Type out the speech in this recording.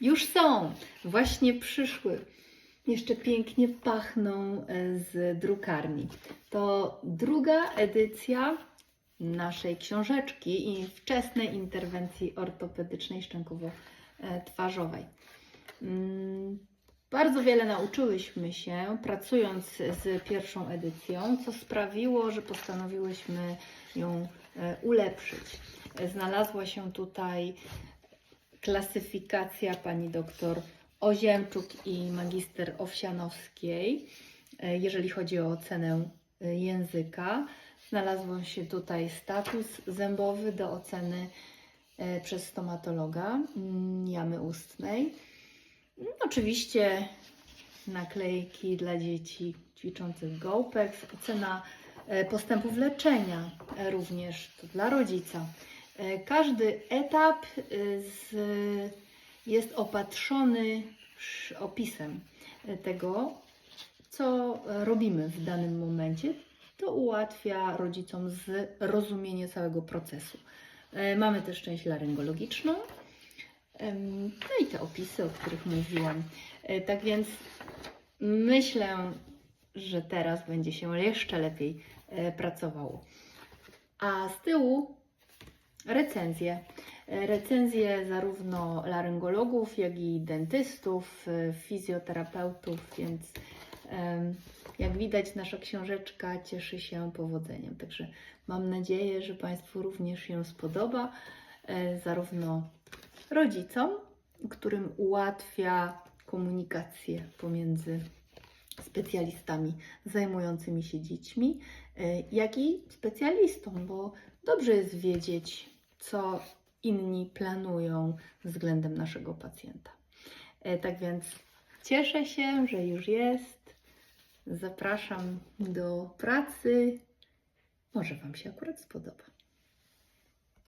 Już są, właśnie przyszły. Jeszcze pięknie pachną e, z drukarni. To druga edycja naszej książeczki i wczesnej interwencji ortopedycznej szczękowo-twarzowej. Mm, Bardzo wiele nauczyłyśmy się pracując z pierwszą edycją, co sprawiło, że postanowiłyśmy ją e, ulepszyć. Znalazła się tutaj klasyfikacja pani doktor Oziemczuk i magister Owsianowskiej, e, jeżeli chodzi o ocenę e, języka. Znalazł się tutaj status zębowy do oceny e, przez stomatologa mm, jamy ustnej. No, Oczywiście naklejki dla dzieci ćwiczących GoPex, ocena postępów leczenia również dla rodzica. E, Każdy etap e, z, jest opatrzony opisem e, tego, co robimy w danym momencie. To ułatwia rodzicom zrozumienie całego procesu. Mamy też część laryngologiczną. No i te opisy, o których mówiłam. Tak więc myślę, że teraz będzie się jeszcze lepiej pracowało. A z tyłu recenzje. Recenzje zarówno laryngologów, jak i dentystów, fizjoterapeutów, więc jak widać, nasza książeczka cieszy się powodzeniem. Także mam nadzieję, że Państwu również się spodoba, e, zarówno rodzicom, którym ułatwia komunikację pomiędzy specjalistami zajmującymi się dziećmi, e, jak i specjalistom, bo dobrze jest wiedzieć, co inni planują względem naszego pacjenta. E, Tak więc cieszę się, że już jest. Zapraszam do pracy. Może Wam się akurat spodoba.